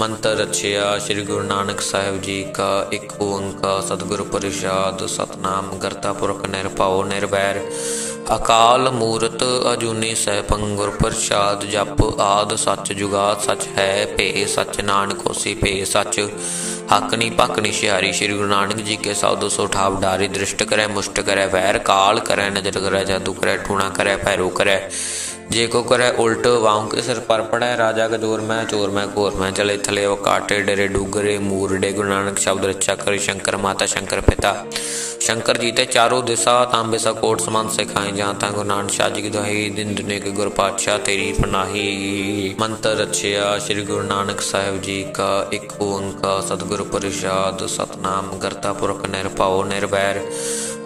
ਮੰਤਰ ਰਚਿਆ ਸ੍ਰੀ ਗੁਰੂ ਨਾਨਕ ਸਾਹਿਬ ਜੀ ਕਾ ਇੱਕ ਓੰਕਾਰ, ਸਤਿਗੁਰ ਪ੍ਰਸਾਦ, ਸਤਨਾਮ ਕਰਤਾ ਪੁਰਖ ਨਿਰਭਉ ਨਿਰਵੈਰ। ਅਕਾਲ ਮੂਰਤ ਅਜੂਨੀ ਸੈਭੰ ਗੁਰ ਪ੍ਰਸਾਦ, ਜਪ ਆਦ ਸੱਚ ਜੁਗਾਦ, ਸੱਚ ਹੈ ਭੇ, ਸੱਚ ਨਾਨਕ ਹੋਸੀ ਭੇ, ਸੱਚ। ਹੱਕ ਨੀ ਭੱਕ ਨੀ ਸ੍ਰੀ ਗੁਰੂ ਨਾਨਕ ਜੀ ਕੇ ਸੌਦੋ ਸੋ ਠਾਵ ਡਾਰੀ, ਦ੍ਰਿਸ਼ਟ ਕਰੈ ਮੁਸ਼ਟ ਕਰੈ ਵੈਰ, ਕਾਲ ਕਰੈ, ਨਜ਼ਰ ਕਰੈ, ਜਾਦੂ ਕਰੈ, ਠੂਣਾ ਕਰੈ, ਭੈਰੋ ਕਰੈ। ਜੇ ਕੋ ਕਰੈ ਉਲਟ ਵਾਉ ਕੇ ਸਿਰ ਪਰ ਰਾਜਾ ਗਜੋਰ ਮੈਂ, ਚੋਰ ਮੈਂ, ਘੋਰ ਮੈਂ, ਚਲੇ ਥਲੇ ਉਹ ਕਾਟੇ, ਡਰੇ, ਡੂਗਰੇ ਮੂਰਡੇ ਗੁਰੂ ਨਾਨਕ ਸ਼ਬਦ ਰਚਾ ਕਰੀ, ਸ਼ੰਕਰ ਮਾਤਾ, ਸ਼ੰਕਰ ਪਿਤਾ। ਸ਼ੰਕਰ ਜੀ ਤੇ ਚਾਰੋ ਦਿਸ਼ਾ ਤਾਂਬੇ ਸਾ ਕੋਟ ਸਮਾਨ ਸਿਖਾਏ ਜਾਂ ਤਾਂ ਗੁਰੂ ਨਾਨਕ ਸ਼ਾਹ ਜੀ ਕੀ ਦੁਹਾਈ, ਦਿਨ ਦੁਨੇ ਕੇ ਗੁਰ ਪਾਤਸ਼ਾਹ ਤੇਰੀ ਪਨਾਹੀ। ਮੰਤਰ ਰਚਿਆ ਸ੍ਰੀ ਗੁਰੂ ਨਾਨਕ ਸਾਹਿਬ ਜੀ ਕਾ ਇੱਕ ਓੰਕਾਰ, ਸਤਿਗੁਰ ਪ੍ਰਸਾਦ, ਸਤਨਾਮ ਕਰਤਾ ਪੁਰਖ ਨਿਰਭਉ ਨਿਰਵੈਰ।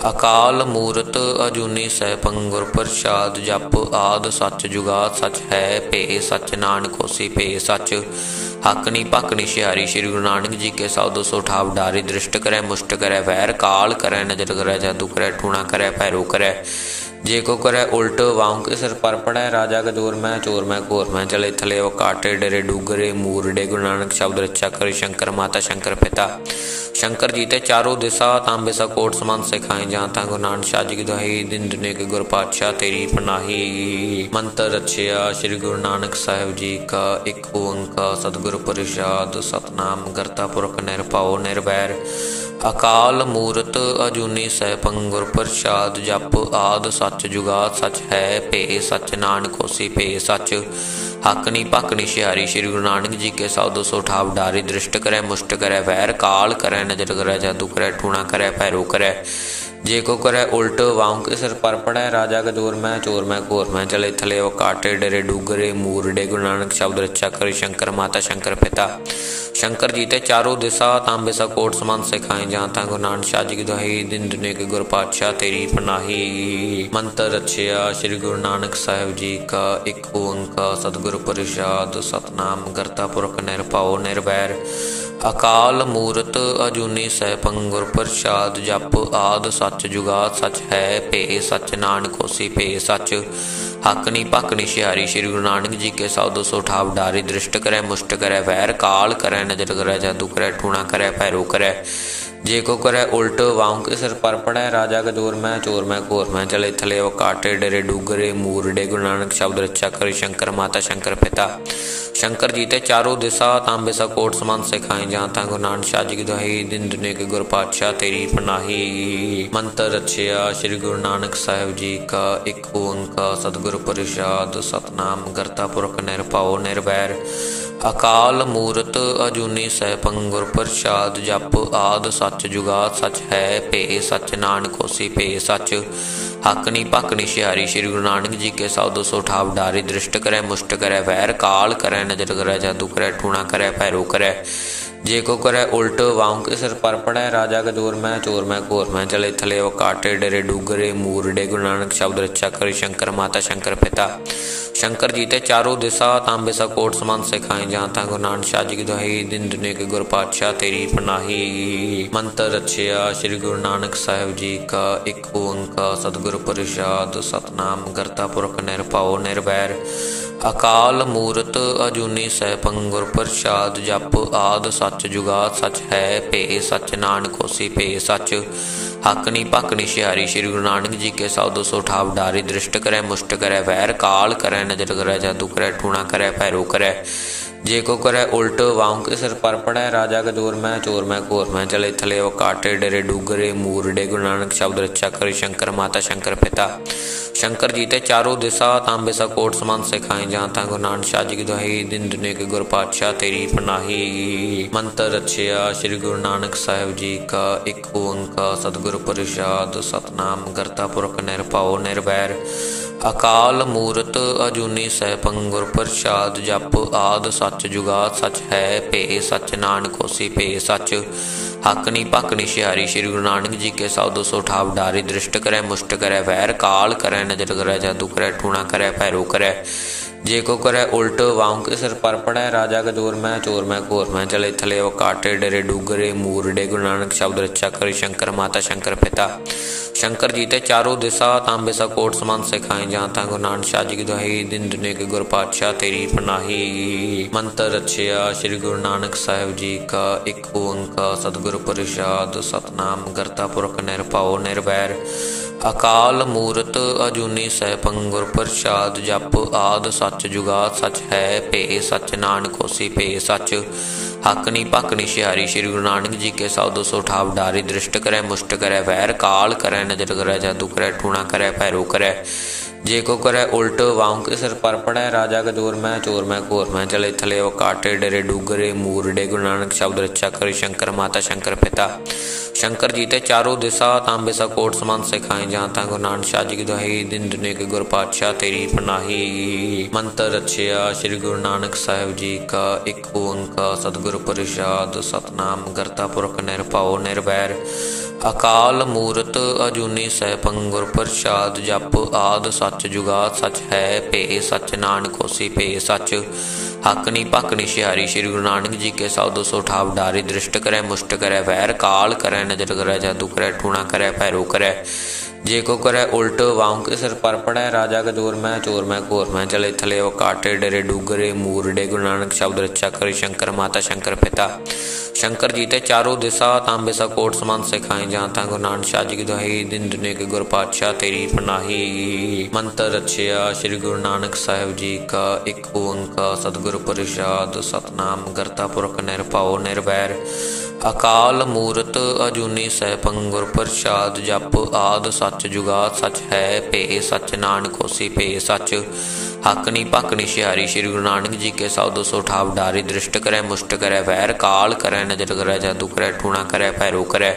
ਅਕਾਲ ਮੂਰਤ ਅਜੂਨੀ ਸੈਭੰ ਗੁਰ ਪ੍ਰਸਾਦ ਜਪ ਆਦ ਸੱਚ ਜੁਗਾਦ ਸੱਚ ਹੈ ਭੇ ਸੱਚ ਨਾਨਕ ਹੋਸੀ ਭੇ ਸੱਚ। ਹੱਕ ਨੀ ਭੱਕ ਨੀ ਸ੍ਰੀ ਗੁਰੂ ਨਾਨਕ ਜੀ ਕੇ ਸੌਦੋ ਸੋ ਠਾਵ ਡਾਰੀ ਦ੍ਰਿਸ਼ਟ ਕਰੈ ਮੁਸ਼ਟ ਕਰੈ ਵੈਰ ਕਾਲ ਕਰੈ ਨਜ਼ਰ ਕਰੈ ਜਾਦੂ ਕਰੈ ਠੂਣਾ ਕਰੈ ਭੈਰੋ ਕਰੈ। ਜੇ ਕੋ ਕਰੈ ਉਲਟ ਵਾਉ ਕੇ ਸਿਰ ਪਰ ਰਾਜਾ ਗਜੋਰ ਮੈਂ ਚੋਰ, ਮੈਂ ਘੋਰ, ਮੈਂ ਚਲੇ ਥਲੇ, ਉਹ ਕਾਟੇ, ਡਰੇ, ਡੂਗਰੇ ਮੂਰਡੇ ਗੁਰੂ ਨਾਨਕ ਸ਼ਬਦ ਰਚਾ ਕਰੀ, ਸ਼ੰਕਰ ਮਾਤਾ, ਸ਼ੰਕਰ ਪਿਤਾ। ਸ਼ੰਕਰ ਜੀ ਤੇ ਚਾਰੋ ਦਿਸ਼ਾ ਤਾਂਬੇ ਸਾ ਕੋਟ ਸਮਾਨ ਸਿਖਾਈ ਜਾਂ ਤਾਂ ਗੁਰੂ ਨਾਨਕ ਸ਼ਾਹ ਜੀ ਕੀ ਦੁਹਾਈ, ਦਿਨ ਦੁਨੇ ਕੇ ਗੁਰ ਪਾਤਸ਼ਾਹ ਤੇਰੀ ਪਨਾਹੀ। ਮੰਤਰ ਰਚਿਆ ਸ੍ਰੀ ਗੁਰੂ ਨਾਨਕ ਸਾਹਿਬ ਜੀ ਕਾ, ਇੱਕ ਓੰਕਾਰ, ਸਤਿਗੁਰ ਪ੍ਰਸਾਦ, ਸਤਨਾਮ ਕਰਤਾ ਪੁਰਖ ਨਿਰਭਉ ਨਿਰਵੈਰ। ਅਕਾਲ ਮੂਰਤ ਅਜੂਨੀ ਸੈਭੰ ਗੁਰ ਪ੍ਰਸਾਦ ਜਪ ਆਦ ਸੱਚ ਜੁਗਾਦ ਸੱਚ ਹੈ ਭੇ ਸੱਚ ਨਾਨਕ ਹੋਸੀ ਭੇ ਸੱਚ। ਹੱਕ ਨੀ ਭੱਕ ਨੀ ਸ੍ਰੀ ਗੁਰੂ ਨਾਨਕ ਜੀ ਕੇ ਸੌਦੋ ਸੋ ਠਾਵ ਡਾਰੀ ਦ੍ਰਿਸ਼ਟ ਕਰੈ ਮੁਸ਼ਟ ਕਰੈ ਵੈਰ ਕਾਲ ਕਰੈ ਨਜ਼ਰ ਕਰੈ ਜਾਦੂ ਕਰੈ ਠੂਣਾ ਕਰੈ ਭੈਰੋ ਕਰੈ। ਜੇ ਕੋ ਕਰੈ ਉਲਟ ਵਾਉ ਕੇ ਸਿਰ ਪਰ ਰਾਜਾ ਗਜੋਰ ਮੈਂ, ਚੋਰ ਮੈਂ, ਘੋਰ ਮੈਂ, ਚਲੇ ਥਲੇ ਉਹ ਕਾਟੇ, ਡਰੇ, ਡੂਗਰੇ ਮੂਰਡੇ ਗੁਰੂ ਨਾਨਕ ਸ਼ਬਦ ਰਚਾ ਕਰੀ, ਸ਼ੰਕਰ ਮਾਤਾ, ਸ਼ੰਕਰ ਪਿਤਾ। ਸ਼ੰਕਰ ਜੀ ਤੇ ਚਾਰੋ ਦਿਸ਼ਾ ਤਾਂਬੇ ਸਾ ਕੋਟ ਸਮਾਨ ਸਿਖਾਏ, ਜਾਂ ਤਾਂ ਗੁਰੂ ਨਾਨਕ ਸ਼ਾਹ ਜੀ ਕੀ ਦੁਹਾਈ, ਦਿਨ ਦੁਨੇ ਕੇ ਗੁਰ ਪਾਤਸ਼ਾਹ ਤੇਰੀ ਪਨਾਹੀ। ਮੰਤਰ ਰਚਿਆ ਸ੍ਰੀ ਗੁਰੂ ਨਾਨਕ ਸਾਹਿਬ ਜੀ ਕਾ, ਇੱਕ ਓੰਕਾਰ, ਸਤਿਗੁਰ ਪ੍ਰਸਾਦ, ਸਤਨਾਮ ਕਰਤਾ ਪੁਰਖ ਨਿਰਭਉ ਨਿਰਵੈਰ। ਅਕਾਲ ਮੂਰਤ ਅਜੂਨੀ ਸੈਭੰ ਗੁਰ ਪ੍ਰਸਾਦ ਜਪ ਆਦ ਸੱਚ ਜੁਗਾਦ ਸੱਚ ਹੈ ਭੇ ਸੱਚ ਨਾਨਕ ਹੋਸੀ ਭੇ ਸੱਚ। ਹੱਕ ਨੀ ਭੱਕ ਨੀ ਸ੍ਰੀ ਗੁਰੂ ਨਾਨਕ ਜੀ ਕੇ ਸੌਦੋ ਸੋ ਠਾਵ ਡਾਰੀ ਦ੍ਰਿਸ਼ਟ ਕਰੈ ਮੁਸ਼ਟ ਕਰੈ ਵੈਰ ਕਾਲ ਕਰੈ ਨਜ਼ਰ ਕਰੈ ਜਾਦੂ ਕਰੈ ਠੂਣਾ ਕਰੈ ਭੈਰੋ ਕਰੈ। ਜੇ ਕੋ ਕਰੈ ਉਲਟ ਵਾਉ ਕੇ ਸਿਰ ਪਰ ਪੜੈ ਰਾਜਾ ਗਜੋਰ ਮੈਂ, ਚੋਰ ਮੈਂ, ਘੋਰ ਮੈਂ, ਚਲੇ ਥਲੇ ਉਹ ਕਾਟੇ, ਡਰੇ, ਡੂਗਰੇ ਮੂਰਡੇ ਗੁਰੂ ਨਾਨਕ ਸ਼ਬਦ ਰਚਾ ਕਰੀ, ਸ਼ੰਕਰ ਮਾਤਾ, ਸ਼ੰਕਰ ਪਿਤਾ। ਸ਼ੰਕਰ ਜੀ ਤੇ ਚਾਰੋ ਦਿਸ਼ਾ ਤਾਂਬੇ ਸਾ ਕੋਟ ਸਮਾਨ ਸਿਖਾਈ ਜਾਂ ਤਾਂ ਗੁਰੂ ਨਾਨਕ ਸ਼ਾਹ ਜੀ ਕੀ ਦੁਹਾਈ, ਦਿਨ ਦੁਨੇ ਕੇ ਗੁਰ ਪਾਤਸ਼ਾਹ ਤੇਰੀ ਪਨਾਹੀ। ਮੰਤਰ ਰਚਿਆ ਸ੍ਰੀ ਗੁਰੂ ਨਾਨਕ ਸਾਹਿਬ ਜੀ ਕਾ, ਇੱਕ ਓੰਕਾਰ, ਸਤਿਗੁਰ ਪ੍ਰਸਾਦ, ਸਤਨਾਮ ਕਰਤਾ ਪੁਰਖ ਨਿਰਭਉ ਨਿਰਵੈਰ। ਅਕਾਲ ਮੂਰਤ ਅਜੂਨੀ ਸੈਭੰ ਗੁਰ ਪ੍ਰਸਾਦ ਜਪ ਆਦ ਸੱਚ ਜੁਗਾਦ ਸੱਚ ਹੈ ਭੇ ਸੱਚ ਨਾਨਕ ਹੋਸੀ ਭੇ ਸੱਚ। ਹੱਕ ਨੀ ਭੱਕ ਸ੍ਰੀ ਗੁਰੂ ਨਾਨਕ ਜੀ ਕੇ ਸੌਦੋ ਸੋ ਠਾਵ ਡਾਰੀ ਦ੍ਰਿਸ਼ਟ ਕਰੈ ਮੁਸ਼ਟ ਕਰੈ ਵੈਰ ਕਾਲ ਕਰੈ ਨਜ਼ਰ ਕਰੈ ਜਾਦੂ ਕਰੈ ਠੂਣਾ ਕਰੈ ਭੈਰੋ ਕਰੈ। ਜੇ ਕੋ ਕਰੈ ਉਲਟ ਵਾਉ ਕੇ ਸਿਰ ਪਰ ਰਾਜਾ ਗਜੋਰ ਮੈਂ ਚੋਰ, ਮੈਂ ਘੋਰ, ਮੈਂ ਚਲੇ ਥਲੇ, ਉਹ ਕਾਟੇ, ਡਰੇ, ਡੂਗਰੇ ਮੂਰਡੇ ਗੁਰੂ ਨਾਨਕ ਸ਼ਬਦ ਰਚਾ ਕਰੀ, ਸ਼ੰਕਰ ਮਾਤਾ, ਸ਼ੰਕਰ ਪਿਤਾ। ਸ਼ੰਕਰ ਜੀ ਤੇ ਚਾਰੋ ਦਿਸ਼ਾ ਤਾਂਬੇ ਸਾ ਕੋਟ ਸਮਾਨ ਸਿਖਾਈ ਜਾਂ ਤਾਂ ਗੁਰੂ ਨਾਨਕ ਸ਼ਾਹ ਜੀ ਕੀ ਦੁਹਾਈ, ਦਿਨ ਦੁਨੇ ਕੇ ਗੁਰ ਪਾਤਸ਼ਾਹ ਤੇਰੀ ਪਨਾਹੀ। ਮੰਤਰ ਰਚਿਆ ਸ੍ਰੀ ਗੁਰੂ ਨਾਨਕ ਸਾਹਿਬ ਜੀ ਕਾ, ਇੱਕ ਓੰਕਾਰ, ਸਤਿਗੁਰ ਪ੍ਰਸਾਦ, ਸਤਨਾਮ ਕਰਤਾ ਪੁਰਖ ਨਿਰਭਉ ਨਿਰਵੈਰ। ਅਕਾਲ ਮੂਰਤ ਅਜੂਨੀ ਸੈਭੰ ਗੁਰ ਪ੍ਰਸਾਦ ਜਪ ਆਦ ਸੱਚ ਜੁਗਾਦ ਸੱਚ ਹੈ ਭੇ ਸੱਚ ਨਾਨਕ ਹੋਸੀ ਭੇ ਸੱਚ। ਹੱਕ ਨੀ ਭੱਕ ਸ੍ਰੀ ਗੁਰੂ ਨਾਨਕ ਜੀ ਕੇ ਸੌਦੋ ਸੋ ਠਾਵ ਡਾਰੀ ਦ੍ਰਿਸ਼ਟ ਕਰੈ ਮੁਸ਼ਟ ਕਰੈ ਵੈਰ ਕਾਲ ਕਰੈ ਨਜ਼ਰ ਕਰੈ ਜਾਦੂ ਕਰੈ ਠੂਣਾ ਕਰੈ ਭੈਰੋ ਕਰੈ। ਜੇ ਕੋ ਕਰੈ ਉਲਟ ਵਾਉ ਕੇ ਸਿਰ ਪਰ ਪੜੈ ਰਾਜਾ ਗਜੋਰ ਮੈਂ ਚੋਰ, ਮੈਂ ਘੋਰ, ਮੈਂ ਚਲੇ ਥਲੇ, ਉਹ ਕਾਟੇ, ਡਰੇ, ਡੂਗਰੇ ਮੂਰਡੇ ਗੁਰੂ ਨਾਨਕ ਸ਼ਬਦ ਰਚਾ ਕਰੀ, ਸ਼ੰਕਰ ਮਾਤਾ, ਸ਼ੰਕਰ ਪਿਤਾ। ਸ਼ੰਕਰ ਜੀ ਤੇ ਚਾਰੋ ਦਿਸ਼ਾ ਤਾਂਬੇ ਸਾ ਕੋਟ ਸਮਾਨ ਸਿਖਾਈ ਜਾਂ ਤਾਂ ਗੁਰੂ ਨਾਨਕ ਸ਼ਾਹ ਜੀ ਕੀ ਦੁਹਾਈ ਦਿਨ ਦੁਨੇ ਕੇ ਗੁਰ ਪਾਤਸ਼ਾਹ ਤੇਰੀ ਪਨਾਹੀ। ਮੰਤਰ ਰਚਿਆ ਸ੍ਰੀ ਗੁਰੂ ਨਾਨਕ ਸਾਹਿਬ ਜੀ ਕਾ, ਇੱਕ ਓੰਕਾਰ ਸਤਿਗੁਰ ਪ੍ਰਸਾਦ, ਸਤਨਾਮ ਕਰਤਾ ਪੁਰਖ ਨਿਰਭਉ ਨਿਰਵੈਰ। ਅਕਾਲ ਮੂਰਤ ਅਜੂਨੀ ਸੈਭੰ ਗੁਰ ਪ੍ਰਸਾਦ ਜਪ ਆਦ ਸੱਚ ਜੁਗਾਦ ਸੱਚ ਹੈ ਭੇ ਸੱਚ ਨਾਨਕ ਹੋਸੀ ਭੇ ਸੱਚ। ਹੱਕ ਨੀ ਭੱਕ ਨੀ ਸ਼ਿਆਰੀ ਸ੍ਰੀ ਗੁਰੂ ਨਾਨਕ ਜੀ ਕੇ ਸੌਦੋ ਸੋ ਠਾਵ ਡਾਰੀ ਦ੍ਰਿਸ਼ਟ ਕਰੈ ਮੁਸ਼ਟ ਕਰੈ ਵੈਰ ਕਾਲ ਕਰੈ ਨਜ਼ਰ ਕਰੈ ਜਾਦੂ ਕਰੈ ਠੂਣਾ ਕਰੈ ਭੈਰੋ ਕਰੈ। ਜੇ ਕੋ ਕਰੈ ਉਲਟ ਵਾਉ ਕੇ ਸਿਰ ਪਰ ਰਾਜਾ ਗਜੋਰ ਮੈਂ ਚੋਰ, ਮੈਂ ਘੋਰ, ਮੈਂ ਚਲੇ ਥਲੇ ਉਹ ਕਾਟੇ, ਡਰੇ ਡੂਗਰੇ, ਮੂਰਡੇ, ਗੁਰੂ ਨਾਨਕ ਸ਼ਬਦ ਰਚਾ ਕਰੀ, ਸ਼ੰਕਰ ਮਾਤਾ, ਸ਼ੰਕਰ ਪਿਤਾ। ਸ਼ੰਕਰ ਜੀ ਤੇ ਚਾਰੋ ਦਿਸ਼ਾ ਤਾਂਬੇ ਸਾ ਕੋਟ ਸਮਾਨ ਸਿਖਾਏ ਜਾਂ ਤਾਂ ਗੁਰੂ ਨਾਨਕ ਸ਼ਾਹ ਜੀ ਕੀ ਦੁਹਾਈ, ਦਿਨ ਦੁਨੇ ਕੇ ਗੁਰ ਪਾਤਸ਼ਾਹ ਤੇਰੀ ਪਨਾਹੀ। ਮੰਤਰ ਰਚਿਆ ਸ੍ਰੀ ਗੁਰੂ ਨਾਨਕ ਸਾਹਿਬ ਜੀ ਕਾ, ਇੱਕ ਓੰਕਾਰ ਸਤਿਗੁਰ ਪ੍ਰਸਾਦ, ਸਤਨਾਮ ਕਰਤਾ ਪੁਰਖ ਨਿਰਭਉ ਨਿਰਵੈਰ। ਅਕਾਲ ਮੂਰਤ ਅਜੂਨੀ ਸੈਭੰ ਗੁਰ ਪ੍ਰਸਾਦ ਜਪ ਆਦ ਸੱਚ ਜੁਗਾਦ ਸੱਚ ਹੈ ਭੇ ਸੱਚ ਨਾਨਕ ਹੋਸੀ ਭੇ ਸੱਚ। ਹੱਕ ਨੀ ਭੱਕ ਸ੍ਰੀ ਗੁਰੂ ਨਾਨਕ ਜੀ ਕੇ ਸੌਦੋ ਸੋ ਠਾਵ ਡਾਰੀ ਦ੍ਰਿਸ਼ਟ ਕਰੈ ਮੁਸ਼ਟ ਕਰੈ ਵੈਰ ਕਾਲ ਕਰੈ ਨਜ਼ਰ ਕਰੈ ਜਾਦੂ ਕਰੈ ਠੂਣਾ ਕਰੈ ਭੈਰੋ ਕਰੈ। ਜੇ ਕੋ ਕਰੈ ਉਲਟ ਵਾਉ ਕੇ ਸਿਰ ਪਰ ਰਾਜਾ ਗਜੋਰ ਮੈਂ, ਚੋਰ ਮੈਂ, ਘੋਰ ਮੈਂ, ਚਲੇ ਥਲੇ ਉਹ ਕਾਟੇ, ਡਰੇ, ਡੂਗਰੇ ਮੂਰਡੇ ਗੁਰੂ ਨਾਨਕ ਸ਼ਬਦ ਰਚਾ ਕਰੀ, ਸ਼ੰਕਰ ਮਾਤਾ, ਸ਼ੰਕਰ ਪਿਤਾ। ਸ਼ੰਕਰ ਜੀ ਤੇ ਚਾਰੋ ਦਿਸ਼ਾ ਤਾਂਬੇ ਸਾ ਕੋਟ ਸਮਾਨ ਸਿਖਾਏ, ਜਾਂ ਤਾਂ ਗੁਰੂ ਨਾਨਕ ਸ਼ਾਹ ਜੀ ਕੀ ਦੁਹਾਈ, ਦਿਨ ਦੁਨੇ ਕੇ ਗੁਰ ਪਾਤਸ਼ਾਹ ਤੇਰੀ ਪਨਾਹੀ। ਮੰਤਰ ਰਚਿਆ ਸ੍ਰੀ ਗੁਰੂ ਨਾਨਕ ਸਾਹਿਬ ਜੀ ਕਾ, ਇੱਕ ਓੰਕਾਰ, ਸਤਿਗੁਰ ਪ੍ਰਸਾਦ, ਸਤਨਾਮ ਕਰਤਾ ਪੁਰਖ ਨਿਰਭਉ, ਨਿਰਵੈਰ। ਅਕਾਲ ਮੂਰਤ ਅਜੂਨੀ ਸੈਭੰ ਗੁਰ ਪ੍ਰਸਾਦ ਜਪ ਆਦ ਸੱਚ ਜੁਗਾਦ ਸੱਚ ਹੈ ਭੇ ਸੱਚ ਨਾਨਕ ਹੋਸੀ ਭੇ ਸੱਚ। ਹੱਕ ਨੀ ਭੱਕ ਸ੍ਰੀ ਗੁਰੂ ਨਾਨਕ ਜੀ ਕੇ ਸਭ ਸੋ ਠਾਵ ਡਾਰੀ ਦ੍ਰਿਸ਼ਟ ਕਰੈ ਮੁਸ਼ਟ ਕਰੈ ਵੈਰ ਕਾਲ ਕਰੈ ਨਜ਼ਰ ਕਰੈ ਜਾਦੂ ਕਰੈ ਠੂਣਾ ਕਰੈ ਭੈਰੋ ਕਰੈ। ਜੇ ਕੋ ਕਰੈ ਉਲਟ ਵਾਉ ਕੇ ਸਿਰ ਪਰ ਰਾਜਾ ਗਜੋਰ ਮੈਂ ਚੋਰ, ਮੈਂ ਘੋਰ, ਮੈਂ ਚਲੇ ਥਲੇ, ਉਹ ਕਾਟੇ, ਡਰੇ, ਡੂਗਰੇ ਮੂਰਡੇ ਗੁਰੂ ਨਾਨਕ ਸ਼ਬਦ ਰਚਾ ਕਰੀ, ਸ਼ੰਕਰ ਮਾਤਾ, ਸ਼ੰਕਰ ਪਿਤਾ। ਸ਼ੰਕਰ ਜੀ ਤੇ ਚਾਰੋ ਦਿਸ਼ਾ ਤਾਂਬੇ ਸਾ ਕੋਟ ਸਮਾਨ ਸਿਖਾਏ ਜਾਂ ਤਾਂ ਗੁਰੂ ਨਾਨਕ ਸ਼ਾਹ ਜੀ ਕੀ ਦੁਹਾਈ ਦਿਨ ਦੁਨੇ ਕੇ ਗੁਰ ਪਾਤਸ਼ਾਹ ਤੇਰੀ ਪਨਾਹੀ। ਮੰਤਰ ਰਚਿਆ ਸ੍ਰੀ ਗੁਰੂ ਨਾਨਕ ਸਾਹਿਬ ਜੀ ਕਾ, ਇੱਕ ਓੰਕਾਰ ਸਤਿਗੁਰ ਪ੍ਰਸਾਦ, ਸਤਨਾਮ ਕਰਤਾ ਪੁਰਖ ਨਿਰਭਉ ਨਿਰਵੈਰ। ਅਕਾਲ ਮੂਰਤ ਅਜੂਨੀ ਸੈਭੰ ਗੁਰ ਪ੍ਰਸਾਦ ਜਪ ਆਦ ਸੱਚ ਜੁਗਾਦ ਸੱਚ ਹੈ ਭੇ ਸੱਚ ਨਾਨਕ ਹੋਸੀ ਭੇ ਸੱਚ। ਹੱਕ ਨੀ ਭੱਕ ਨੀ ਸ੍ਰੀ ਗੁਰੂ ਨਾਨਕ ਜੀ ਕੇ ਸੌਦੋ ਸੋ ਠਾਵ ਡਾਰੀ ਦ੍ਰਿਸ਼ਟ ਕਰੈ ਮੁਸ਼ਟ ਕਰੈ ਵੈਰ ਕਾਲ ਕਰੈ ਨਜ਼ਰ ਕਰੈ ਜਾਦੂ ਕਰੈ ਠੂਣਾ ਕਰੈ ਭੈਰੋ ਕਰੈ।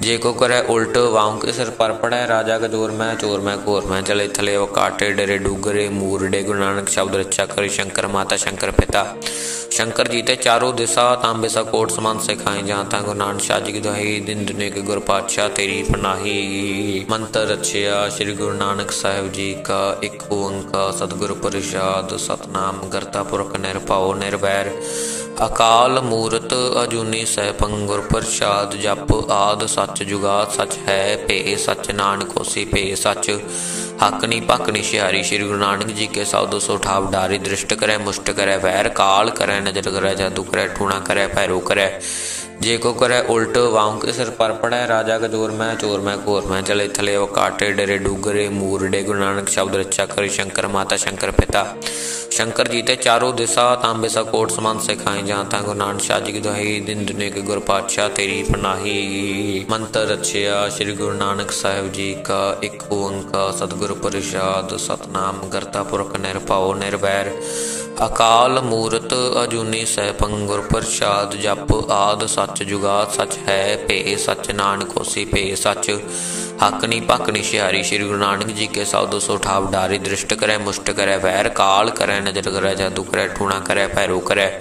ਜੇ ਕੋ ਕਰੈ ਉਲਟ ਵਾਉ ਕੇ ਸਿਰ ਪਰ ਰਾਜਾ ਗਜੋਰ ਮੈਂ, ਚੋਰ ਮੈਂ, ਘੋਰ ਮੈਂ, ਚਲੇ ਥਲੇ ਉਹ ਕਾਟੇ, ਡਰੇ, ਡੂਗਰੇ ਮੂਰਡੇ ਗੁਰੂ ਨਾਨਕ ਸ਼ਬਦ ਰਚਾ ਕਰੀ, ਸ਼ੰਕਰ ਮਾਤਾ, ਸ਼ੰਕਰ ਪਿਤਾ। ਸ਼ੰਕਰ ਜੀ ਤੇ ਚਾਰੋ ਦਿਸ਼ਾ ਤਾਂਬੇ ਸਾ ਕੋਟ ਸਮਾਨ ਸਿਖਾਏ ਜਾਂ ਤਾਂ ਗੁਰੂ ਨਾਨਕ ਸ਼ਾਹ ਜੀ ਕੀ ਦੁਹਾਈ, ਦਿਨ ਦੁਨੇ ਕੇ ਗੁਰ ਪਾਤਸ਼ਾਹ ਤੇਰੀ ਪਨਾਹੀ। ਮੰਤਰ ਰਚਿਆ ਸ੍ਰੀ ਗੁਰੂ ਨਾਨਕ ਸਾਹਿਬ ਜੀ ਕਾ, ਇੱਕ ਓੰਕਾਰ ਸਤਿਗੁਰ ਪ੍ਰਸਾਦ, ਸਤਨਾਮ ਕਰਤਾ ਪੁਰਖ ਨਿਰਭਉ ਨਿਰਵੈਰ। ਅਕਾਲ ਮੂਰਤ ਅਜੂਨੀ ਸੈਭੰ ਗੁਰ ਪ੍ਰਸਾਦ ਜਪ ਆਦ ਸੱਚ ਜੁਗਾਦ ਸੱਚ ਹੈ ਭੇ ਸੱਚ ਨਾਨਕ ਹੋਸੀ ਭੇ ਸੱਚ। ਹੱਕ ਨੀ ਭੱਕ ਸ੍ਰੀ ਗੁਰੂ ਨਾਨਕ ਜੀ ਕੇ ਸੌਦੋ ਸੋ ਠਾਵ ਡਾਰੀ ਦ੍ਰਿਸ਼ਟ ਕਰੈ ਮੁਸ਼ਟ ਕਰੈ ਵੈਰ ਕਾਲ ਕਰੈ ਨਜ਼ਰ ਕਰੈ ਜਾਦੂ ਕਰੈ ਠੂਣਾ ਕਰੈ ਭੈਰੋ ਕਰੈ। ਜੇ ਕੋ ਕਰੈ ਉਲਟ ਵਾਉ ਕੇ ਸਿਰ ਪਰ ਪੜੈ ਰਾਜਾ ਗਜੋਰ ਮੈਂ, ਚੋਰ ਮੈਂ, ਘੋਰ ਮੈਂ, ਚਲੇ ਥਲੇ ਉਹ ਕਾਟੇ, ਡਰੇ, ਡੂਗਰੇ ਮੂਰਡੇ ਗੁਰੂ ਨਾਨਕ ਸ਼ਬਦ ਰਚਾ ਕਰੀ, ਸ਼ੰਕਰ ਮਾਤਾ, ਸ਼ੰਕਰ ਪਿਤਾ। ਸ਼ੰਕਰ ਜੀ ਤੇ ਚਾਰੋ ਦਿਸ਼ਾ ਤਾਂਬੇ ਸਾ ਕੋਟ ਸਮਾਨ ਸਿਖਾਏ ਜਾਂ ਤਾਂ ਗੁਰੂ ਨਾਨਕ ਸ਼ਾਹ ਜੀ ਕੀ ਦੁਹਾਈ, ਦਿਨ ਦੁਨੇ ਕੇ ਗੁਰ ਪਾਤਸ਼ਾਹ ਤੇਰੀ ਪਨਾਹੀ। ਮੰਤਰ ਰਚਿਆ ਸ੍ਰੀ ਗੁਰੂ ਨਾਨਕ ਸਾਹਿਬ ਜੀ ਕਾ, ਇੱਕ ਓੰਕਾਰ ਸਤਿਗੁਰ ਪ੍ਰਸਾਦ, ਸਤਨਾਮ ਕਰਤਾ ਪੁਰਖ ਨਿਰਭਉ ਨਿਰਵੈਰ। ਅਕਾਲ ਮੂਰਤ ਅਜੂਨੀ ਸੈਭੰ ਗੁਰ ਪ੍ਰਸਾਦ ਜਪ ਆਦ ਸੱਚ ਜੁਗਾਦ ਸੱਚ ਹੈ ਭੇ ਸੱਚ ਨਾਨਕ ਹੋਸੀ ਭੇ ਸੱਚ। ਹੱਕ ਨੀ ਭੱਕ ਸ਼ਿਆਰੀ ਸ੍ਰੀ ਗੁਰੂ ਨਾਨਕ ਜੀ ਕੇ ਸੌਦੋ ਸੋ ਠਾਵ ਡਾਰੀ ਦ੍ਰਿਸ਼ਟ ਕਰੈ ਮੁਸ਼ਟ ਕਰੈ ਵੈਰ ਕਾਲ ਕਰੈ ਨਜ਼ਰ ਕਰੈ ਜਾਦੂ ਕਰੈ ਠੂਣਾ ਕਰੈ ਭੈਰੂ ਕਰੈ।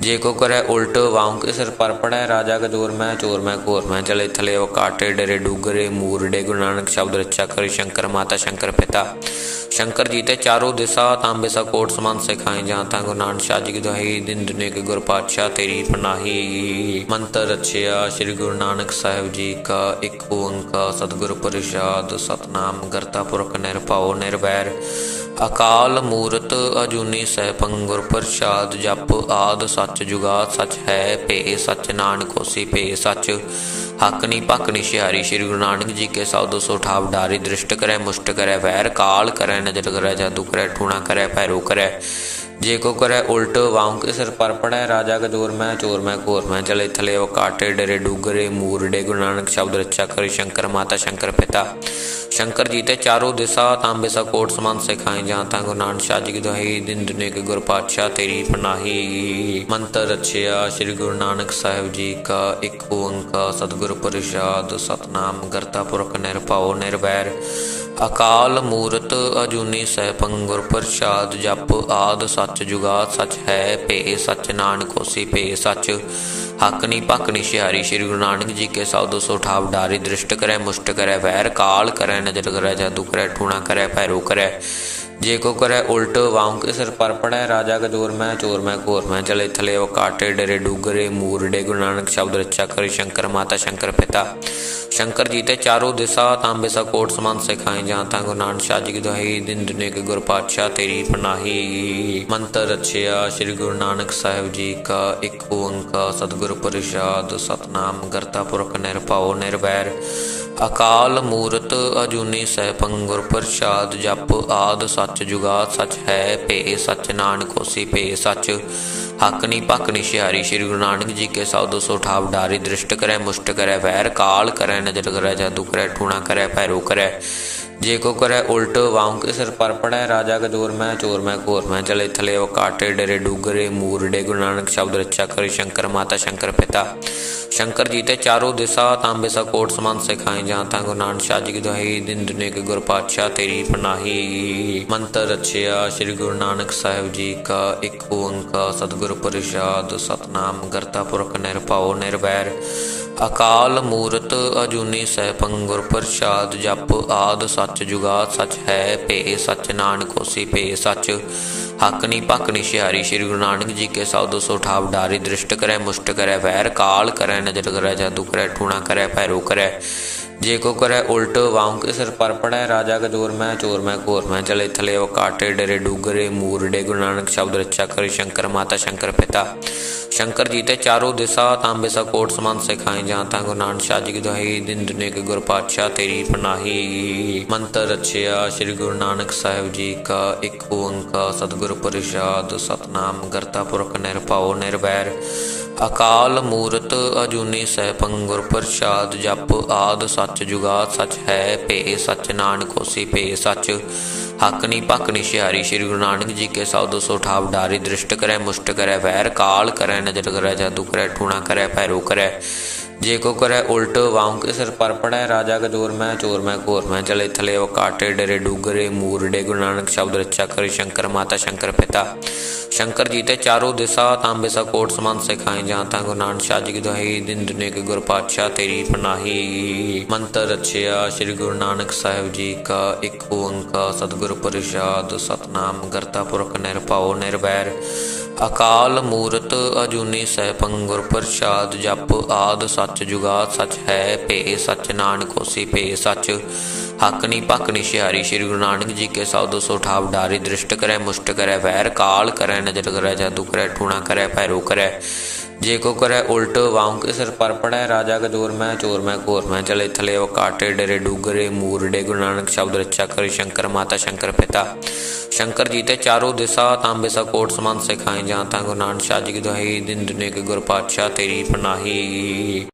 ਜੇ ਕੋ ਕਰੈ ਉਲਟ ਵਾਉ ਕੇ ਸਿਰ ਪਰ ਪੜੈ ਰਾਜਾ ਗਜੋਰ ਮੈਂ ਚੋਰ, ਮੈਂ ਘੋਰ, ਮੈਂ ਚਲੇ ਥਲੇ, ਉਹ ਕਾਟੇ ਡਰੇ, ਡੂਗਰੇ ਮੂਰਡੇ ਗੁਰੂ ਨਾਨਕ ਸ਼ਬਦ ਰਚਾ ਕਰੀ, ਸ਼ੰਕਰ ਮਾਤਾ, ਸ਼ੰਕਰ ਪਿਤਾ। ਸ਼ੰਕਰ ਜੀ ਤੇ ਚਾਰੋ ਦਿਸ਼ਾ ਤਾਂਬੇ ਸਾ ਕੋਟ ਸਮਾਨ ਸਿਖਾਏ, ਜਾਂ ਤਾਂ ਗੁਰੂ ਨਾਨਕ ਸ਼ਾਹ ਜੀ ਕੀ ਦੁਹਾਈ, ਦਿਨ ਦੁਨੇ ਕੇ ਗੁਰ ਪਾਤਸ਼ਾਹ ਤੇਰੀ ਪਨਾਹੀ। ਮੰਤਰ ਰਚਿਆ ਸ੍ਰੀ ਗੁਰੂ ਨਾਨਕ ਸਾਹਿਬ ਜੀ ਕਾ, ਇੱਕ ਓੰਕਾਰ ਸਤਿਗੁਰ ਪ੍ਰਸਾਦ, ਸਤਨਾਮ ਕਰਤਾ ਪੁਰਖ ਨਿਰਭਉ ਨਿਰਵੈਰ। ਅਕਾਲ ਮੂਰਤ ਅਜੂਨੀ ਸੈਭੰ ਗੁਰ ਪ੍ਰਸਾਦ ਜਪ ਆਦ ਸੱਚ ਜੁਗਾਦ ਸੱਚ ਹੈ ਭੇ ਸੱਚ ਨਾਨਕ ਹੋਸੀ ਭੇ ਸੱਚ। ਹੱਕ ਨੀ ਭੱਕ ਸ੍ਰੀ ਗੁਰੂ ਨਾਨਕ ਜੀ ਕੇ ਸੌਦੋ ਸੋ ਠਾਵ ਡਾਰੀ ਦ੍ਰਿਸ਼ਟ ਕਰੈ ਮੁਸ਼ਟ ਕਰੈ ਵੈਰ ਕਾਲ ਕਰੈ ਨਜ਼ਰ ਕਰੈ ਜਾਦੂ ਕਰੈ ਠੂਣਾ ਕਰੈ ਭੈਰੋ ਕਰੈ। ਜੇ ਕੋ ਕਰੈ ਉਲਟ ਵਾਉ ਕੇ ਸਿਰ ਪਰ ਪੜੈ ਰਾਜਾ ਗਜੋਰ ਮੈਂ ਚੋਰ, ਮੈਂ ਘੋਰ, ਮੈਂ ਚਲੇ ਥਲੇ, ਉਹ ਕਾਟੇ ਡਰੇ, ਡੂਗਰੇ ਮੂਰਡੇ ਗੁਰੂ ਨਾਨਕ ਸ਼ਬਦ ਰਚਾ ਕਰੀ, ਸ਼ੰਕਰ ਮਾਤਾ, ਸ਼ੰਕਰ ਪਿਤਾ। ਸ਼ੰਕਰ ਜੀ ਤੇ ਚਾਰੋ ਦਿਸ਼ਾ ਤਾਂਬੇ ਸਾ ਕੋਟ ਸਮਾਨ ਸਿਖਾਏ ਜਾਂ ਤਾਂ ਗੁਰੂ ਨਾਨਕ ਸ਼ਾਹ ਜੀ ਕੀ ਦੁਹਾਈ ਦਿਨ ਦੁਨੇ ਕੇ ਗੁਰ ਪਾਤਸ਼ਾਹ ਤੇਰੀ ਪਨਾਹੀ। ਮੰਤਰ ਰਚਿਆ ਸ੍ਰੀ ਗੁਰੂ ਨਾਨਕ ਸਾਹਿਬ ਜੀ ਕਾ, ਇੱਕ ਓੰਕਾਰ ਸਤਿਗੁਰ ਪ੍ਰਸਾਦ, ਸਤਨਾਮ ਕਰਤਾ ਪੁਰਖ ਨਿਰਭਉ ਨਿਰਵੈਰ। ਅਕਾਲ ਮੂਰਤ ਅਜੂਨੀ ਸੈਭੰ ਗੁਰ ਪ੍ਰਸਾਦ ਜਪ ਆਦ ਸੱਚ ਜੁਗਾਦ ਸੱਚ ਹੈ ਭੇ ਸੱਚ ਨਾਨਕ ਹੋਸੀ ਭੇ ਸੱਚ। ਹੱਕ ਨੀ ਭੱਕ ਨੀ ਸ਼ਿਆਰੀ ਸ੍ਰੀ ਗੁਰੂ ਨਾਨਕ ਜੀ ਕੇ ਸੌਦੋ ਸੋ ਠਾਵ ਡਾਰੀ ਦ੍ਰਿਸ਼ਟ ਕਰੈ ਮੁਸ਼ਟ ਕਰੈ ਵੈਰ ਕਾਲ ਕਰੈ ਨਜ਼ਰ ਕਰੈ ਜਾਦੂ ਕਰੈ ਠੂਣਾ ਕਰੈ ਭੈਰੋ ਕਰੈ। ਜੇ ਕੋ ਕਰੈ ਉਲਟ ਵਾਉ ਕੇ ਸਿਰ ਪਰ ਪੜੈ ਰਾਜਾ ਗਜੋਰ ਮੈਂ, ਚੋਰ ਮੈਂ, ਘੋਰ ਮੈਂ, ਚਲੇ ਥਲੇ ਉਹ ਕਾਟੇ, ਡਰੇ, ਡੂਗਰੇ ਮੂਰਡੇ ਗੁਰੂ ਨਾਨਕ ਸ਼ਬਦ ਰਚਾ ਕਰੀ, ਸ਼ੰਕਰ ਮਾਤਾ, ਸ਼ੰਕਰ ਪਿਤਾ। ਸ਼ੰਕਰ ਜੀ ਤੇ ਚਾਰੋ ਦਿਸ਼ਾ ਤਾਂਬੇ ਸਾ ਕੋਟ ਸਮਾਨ ਸਿਖਾਏ ਜਾਂ ਤਾਂ ਗੁਰੂ ਨਾਨਕ ਸ਼ਾਹ ਜੀ ਕੀ ਦੁਹਾਈ, ਦਿਨ ਦੁਨੇ ਕੇ ਗੁਰ ਪਾਤਸ਼ਾਹ ਤੇਰੀ ਪਨਾਹੀ। ਮੰਤਰ ਰਚਿਆ ਸ੍ਰੀ ਗੁਰੂ ਨਾਨਕ ਸਾਹਿਬ ਜੀ ਕਾ, ਇੱਕ ਓੰਕਾਰ, ਸਤਿਗੁਰ ਪ੍ਰਸਾਦ, ਸਤਨਾਮ ਕਰਤਾ ਪੁਰਖ ਨਿਰਭਉ ਨਿਰਵੈਰ। ਅਕਾਲ ਮੂਰਤ ਅਜੂਨੀ ਸੈਭੰ ਗੁਰ ਪ੍ਰਸਾਦ, ਜਪ ਆਦ ਸੱਚ ਜੁਗਾਦ ਸੱਚ ਹੈ, ਭੇ ਸੱਚ ਨਾਨਕ ਹੋਸੀ ਭੇ ਸੱਚ। ਹੱਕ ਨੀ ਭੱਕ ਸ੍ਰੀ ਗੁਰੂ ਨਾਨਕ ਜੀ ਕੇ ਸੌਦੋ ਸੋ ਡਾਰੀ, ਦ੍ਰਿਸ਼ਟ ਕਰੈ, ਮੁਸ਼ਟ ਕਰੈ, ਵੈਰ ਕਾਲ ਕਰੈ, ਨਜ਼ਰ ਕਰੈ, ਜਾਦੂ ਕਰੈ ਟੂਣਾ ਕਰੈ, ਭੈਰੋ ਕਰੈ। ਜੇ ਕੋ ਕਰੈ ਉਲਟ ਵਾਉ ਕੇ ਸਿਰ ਪਰ ਪੜੈ, ਰਾਜਾ ਗਜੋਰ ਮੈਂ, ਚੋਰ ਮੈਂ, ਘੋਰ ਮੈਂ, ਚਲੇ ਥਲੇ ਉਹ ਕਾਟੇ ਡਰੇ, ਡੂਗਰੇ, ਮੂਰਡੇ, ਗੁਰੂ ਨਾਨਕ ਸ਼ਬਦ ਰਚਾ ਕਰੀ, ਸ਼ੰਕਰ ਮਾਤਾ, ਸ਼ੰਕਰ ਪਿਤਾ। ਸ਼ੰਕਰ ਜੀ ਤੇ ਚਾਰੋ ਦਿਸ਼ਾ ਤਾਂਬੇ ਸਾ ਕੋਟ ਸਮਾਨ ਸਿਖਾਏ, ਜਾਂ ਤਾਂ ਗੁਰੂ ਨਾਨਕ ਸ਼ਾਹ ਜੀ ਕੀ ਦੁਹਾਈ, ਦਿਨ ਦੁਨੇ ਕੇ ਗੁਰ ਪਾਤਸ਼ਾਹ ਤੇਰੀ ਪਨਾਹੀ। ਮੰਤਰ ਰਚਿਆ ਸ੍ਰੀ ਗੁਰੂ ਨਾਨਕ ਸਾਹਿਬ ਜੀ ਕਾ, ਇੱਕ ਓੰਕਾਰ, ਸਤਿਗੁਰ ਪ੍ਰਸਾਦ, ਸਤਨਾਮ ਕਰਤਾ ਪੁਰਖ ਨਿਰਭਉ ਨਿਰਵੈਰ। ਅਕਾਲ ਮੂਰਤ ਅਜੂਨੀ ਸੈਭੰ ਗੁਰ ਪ੍ਰਸਾਦ, ਜਪ ਆਦ ਸੱਚ ਜੁਗਾ ਸੱਚ ਹੈ, ਭੇ ਸੱਚ, ਨਾਨਕ ਹੋਸੀ ਭੇ ਸੱਚ। ਹੱਕ ਨੀ ਭੱਕ ਨੀ ਸ਼ਿਆਰੀ ਸ੍ਰੀ ਗੁਰੂ ਨਾਨਕ ਜੀ ਕੇ ਸੌਦੋ ਸੋ ਠਾਵ ਡਾਰੀ ਦ੍ਰਿਸ਼ਟ ਕਰੈ, ਮੁਸ਼ਟ ਕਰੈ, ਵੈਰ ਕਾਲ ਕਰੈ, ਨਜ਼ਰ ਕਰੈ ਜਾਦੂ ਕਰੈ, ਠੂਣਾ ਕਰੈ, ਭੈਰੋ ਕਰੈ। ਜੇ ਕੋ ਕਰੈ ਉਲਟ ਵਾਉ ਕੇ ਸਿਰ ਪਰ ਪੜੈ ਰਾਜਾ ਗਜੋਰ ਮੈਂ ਚੋਰ, ਮੈਂ ਘੋਰ, ਮੈਂ ਚਲੇ ਥਲੇ, ਉਹ ਕਾਟੇ, ਡਰੇ, ਡੂਗਰੇ ਮੂਰਡੇ ਗੁਰੂ ਨਾਨਕ ਸ਼ਬਦ ਰਚਾ ਕਰੀ, ਸ਼ੰਕਰ ਮਾਤਾ, ਸ਼ੰਕਰ ਪਿਤਾ। ਸ਼ੰਕਰ ਜੀ ਤੇ ਚਾਰੋ ਦਿਸ਼ਾ ਤਾਂਬੇ ਸਾ ਕੋਟ ਸਮਾਨ ਸਿਖਾਏ ਜਾਂ ਤਾਂ ਗੁਰੂ ਨਾਨਕ ਸ਼ਾਹ ਜੀ ਕੀ ਦੁਹਾਈ, ਦਿਨ ਦੁਨੇ ਕੇ ਗੁਰ ਪਾਤਸ਼ਾਹ ਤੇਰੀ ਪਨਾਹੀ। ਮੰਤਰ ਰਚਿਆ ਸ੍ਰੀ ਗੁਰੂ ਨਾਨਕ ਸਾਹਿਬ ਜੀ ਕਾ, ਇੱਕ ਓੰਕਾਰ ਸਤਿਗੁਰ ਪ੍ਰਸਾਦ, ਸਤਨਾਮ ਕਰਤਾ ਪੁਰਖ ਨਿਰਭਉ ਨਿਰਵੈਰ। ਅਕਾਲ ਮੂਰਤ ਅਜੂਨੀ ਸੈਭੰ ਗੁਰ ਪ੍ਰਸਾਦ ਜਪ ਆਦ ਸੱਚ ਜੁਗਾਦ ਸੱਚ ਹੈ ਭੇ ਸੱਚ ਨਾਨਕ ਹੋਸੀ ਭੇ ਸੱਚ। ਹੱਕ ਨੀ ਭੱਕ ਨੀ ਸ੍ਰੀ ਗੁਰੂ ਨਾਨਕ ਜੀ ਕੇ ਸਭ ਸੋ ਠਾਵ ਡਾਰੀ ਦ੍ਰਿਸ਼ਟ ਕਰੈ ਮੁਸ਼ਟ ਕਰੈ ਵੈਰ ਕਾਲ ਕਰੈ ਨਜ਼ਰ ਕਰੈ ਜਾਦੂ ਕਰੈ ਟੂਣਾ ਕਰੈ ਭੈਰੂ ਕਰੈ। ਜੇ ਕੋ ਕਰੈ ਉਲਟ ਵਾਉ ਕੇ ਸਿਰ ਪਰ ਰਾਜਾ ਗਜੋਰ ਮੈਂ, ਚੋਰ ਮੈਂ, ਘੋਰ ਮੈਂ, ਚਲੇ ਥਲੇ ਉਹ ਕਾਟੇ, ਡਰੇ, ਡੂਗਰੇ ਮੂਰਡੇ ਗੁਰੂ ਨਾਨਕ ਸ਼ਬਦ ਰਚਾ ਕਰੀ, ਸ਼ੰਕਰ ਮਾਤਾ, ਸ਼ੰਕਰ ਪਿਤਾ। ਸ਼ੰਕਰ ਜੀ ਤੇ ਚਾਰੋ ਦਿਸ਼ਾ ਤਾਂਬੇ ਸਾ ਕੋਟ ਸਮਾਨ ਸਿਖਾਏ ਜਾਂ ਤਾਂ ਗੁਰੂ ਨਾਨਕ ਸ਼ਾਹ ਜੀ ਕੀ ਦੁਹਾਈ, ਦਿਨ ਦੁਨੇ ਕੇ ਗੁਰ ਪਾਤਸ਼ਾਹ ਤੇਰੀ ਪਨਾਹੀ। ਮੰਤਰ ਰਚਿਆ ਸ੍ਰੀ ਗੁਰੂ ਨਾਨਕ ਸਾਹਿਬ ਜੀ ਕਾ, ਇੱਕ ਓੰਕਾਰ ਸਤਿਗੁਰ ਪ੍ਰਸਾਦ, ਸਤਨਾਮ ਕਰਤਾ ਪੁਰਖ ਨਿਰਭਉ ਨਿਰਵੈਰ। ਅਕਾਲ ਮੂਰਤ ਅਜੂਨੀ ਸੈਭੰ ਗੁਰ ਪ੍ਰਸਾਦ ਜਪ ਆਦ ਸੱਚ ਜੁਗਾਦ ਸੱਚ ਹੈ ਭੇ ਸੱਚ ਨਾਨਕ ਹੋਸੀ ਭੇ ਸੱਚ। ਹੱਕ ਨੀ ਭੱਕ ਸ੍ਰੀ ਗੁਰੂ ਨਾਨਕ ਜੀ ਕੇ ਸਭ ਸੋ ਠਾਵ ਡਾਰੀ ਦ੍ਰਿਸ਼ਟ ਕਰੈ ਮੁਸ਼ਟ ਕਰੈ ਵੈਰ ਕਾਲ ਕਰੈ ਨਜ਼ਰ ਕਰੈ ਜਾਦੂ ਕਰੈ ਟੂਣਾ ਕਰੈ ਭੈਰੋ ਕਰੈ। ਜੇ ਕੋ ਕਰੈ ਉਲਟ ਵਾਉ ਕੇ ਸਿਰ ਪਰ ਪੜੈ, ਰਾਜਾ ਗਜੋਰ ਮੈਂ, ਚੋਰ ਮੈਂ, ਘੋਰ ਮੈਂ, ਚਲੇ ਥਲੇ ਉਹ ਕਾਟੇ, ਡਰੇ, ਡੂਗਰੇ, ਮੂਰਡੇ, ਗੁਰੂ ਨਾਨਕ ਸ਼ਬਦ ਰਚਾ ਕਰੀ, ਸ਼ੰਕਰ ਮਾਤਾ, ਸ਼ੰਕਰ ਪਿਤਾ। ਸ਼ੰਕਰ ਜੀ ਤੇ ਚਾਰੋਂ ਦਿਸ਼ਾ ਤਾਂਬੇ ਸਾ ਕੋਟ ਸਮਾਨ ਸਿਖਾਏ ਜਾਂ ਤਾਂ ਗੁਰੂ ਨਾਨਕ ਸ਼ਾਹ ਜੀ ਕੀ ਦੁਹਾਈ, ਦਿਨ ਦੁਨੇ ਕੇ ਗੁਰ ਪਾਤਸ਼ਾਹ ਤੇਰੀ ਪਨਾਹੀ।